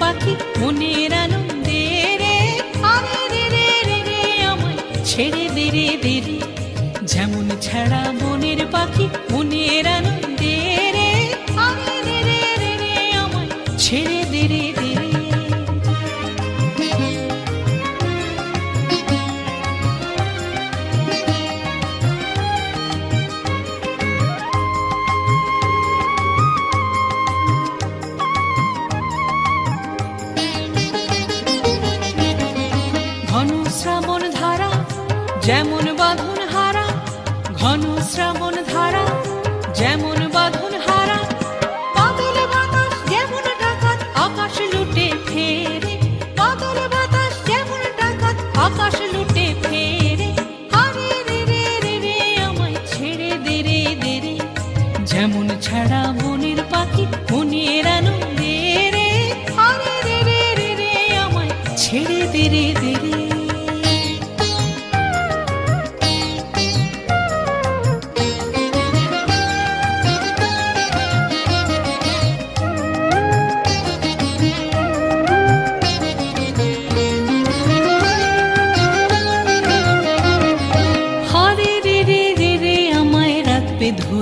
পাখি মনের আনন্দে রে। আরে রে রে রে রে, আমায় ছেড়ে দে রে, দে যেমন ছাড়া মনের পাখি মনের যেমন বাঁধন হারা ঘন শ্রাবণ ধারা যেমন বাঁধন হারা। বাদল বাতাস যেমন ডাকাত আকাশ লুটে ফেরে। বাদল বাতাস যেমন ডাকাত আকাশ লুটে ফেরে। আরে রে রে রে রে আমায় ছেড়ে দে রে দে রে। যেমন ছাড়া বনের পাখি মনের আনন্দে রে। আরে রে রে রে রে আমায় ছেড়ে দে রে দে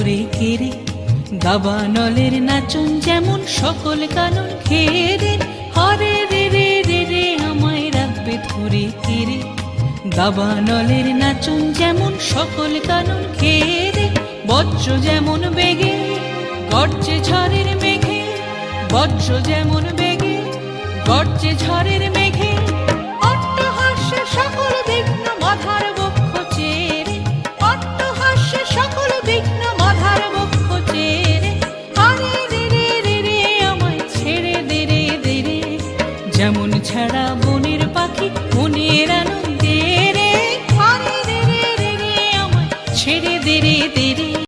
রাখবে ধরে কেড়ে দাবানলের নাচন যেমন সকল কানন খেরে হারে রে রে রে রে আমায় রাখবে ধরে কেড়ে দাবানলের নাচন যেমন সকল কানন খেরে বজ্র যেমন বেগে, গর্জে ঝড়ের মেঘে, বজ্র যেমন বেগে, গর্জে ঝড়ের মেঘে